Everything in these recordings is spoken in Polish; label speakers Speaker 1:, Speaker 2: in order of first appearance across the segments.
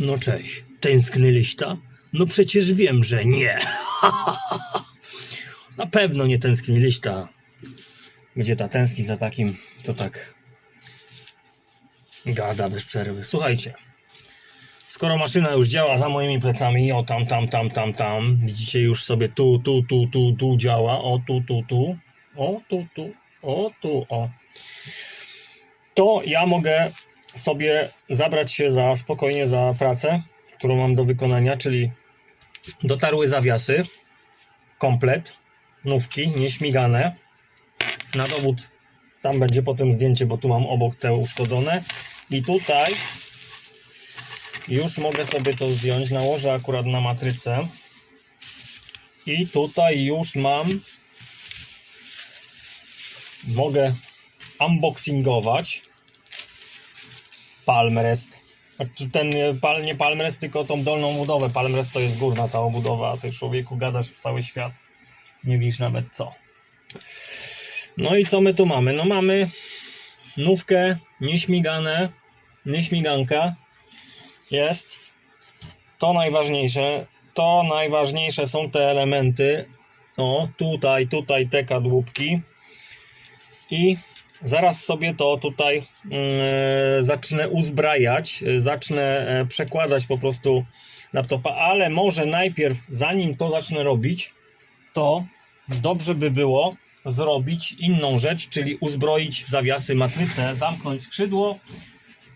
Speaker 1: No cześć, tęskny liśta? No przecież wiem, że nie. Na pewno nie tęskni liśta. Gdzie ta tęskni za takim, to tak gada bez przerwy. Słuchajcie, skoro maszyna już działa za moimi plecami, o tam, tam, tam, tam, tam, widzicie już sobie tu, tu, tu, tu, tu działa, o tu, tu, tu, o tu, tu, o tu, o. To ja mogę sobie zabrać się za spokojnie za pracę, którą mam do wykonania, czyli dotarły zawiasy, komplet, nówki, nieśmigane. Na dowód tam będzie potem zdjęcie, bo tu mam obok te uszkodzone. I tutaj już mogę sobie to zdjąć, nałożę akurat na matrycę. I tutaj już mam mogę unboxingować Palmrest. Znaczy ten pal, nie Palmrest, tylko tą dolną budowę. Palmrest to jest górna ta obudowa, a ty człowieku gadasz cały świat. Nie widzisz nawet co. No i co my tu mamy? No mamy nówkę, nieśmigane, nieśmiganka. Jest. To najważniejsze. To najważniejsze są te elementy. O, tutaj, tutaj te kadłubki. I zaraz sobie to tutaj e, zacznę uzbrajać, e, zacznę e, przekładać po prostu laptopa, ale może najpierw, zanim to zacznę robić, to dobrze by było zrobić inną rzecz, czyli uzbroić w zawiasy matrycę, zamknąć skrzydło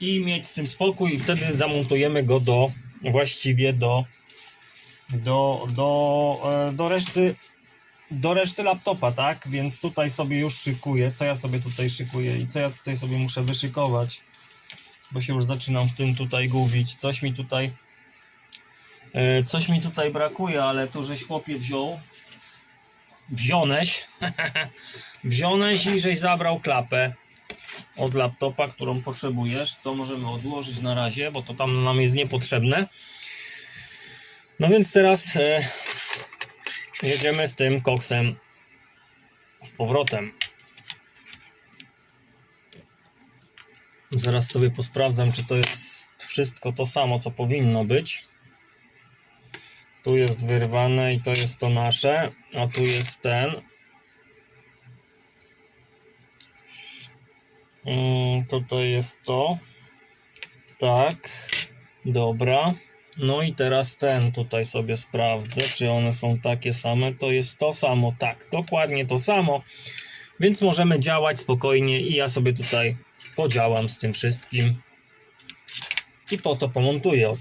Speaker 1: i mieć z tym spokój i wtedy zamontujemy go do właściwie do do, do, do reszty do reszty laptopa, tak? Więc tutaj sobie już szykuję. Co ja sobie tutaj szykuję i co ja tutaj sobie muszę wyszykować? Bo się już zaczynam w tym tutaj gubić. Coś mi tutaj e, coś mi tutaj brakuje, ale tu żeś chłopie wziął. Wziąłeś. Wziąłeś i żeś zabrał klapę od laptopa, którą potrzebujesz. To możemy odłożyć na razie, bo to tam nam jest niepotrzebne. No więc teraz e, jedziemy z tym koksem z powrotem. Zaraz sobie posprawdzam, czy to jest wszystko to samo, co powinno być. Tu jest wyrwane i to jest to nasze, a tu jest ten. Mm, tutaj jest to. Tak. Dobra. No i teraz ten tutaj sobie sprawdzę, czy one są takie same. To jest to samo, tak, dokładnie to samo. Więc możemy działać spokojnie i ja sobie tutaj podziałam z tym wszystkim. I po to pomontuję.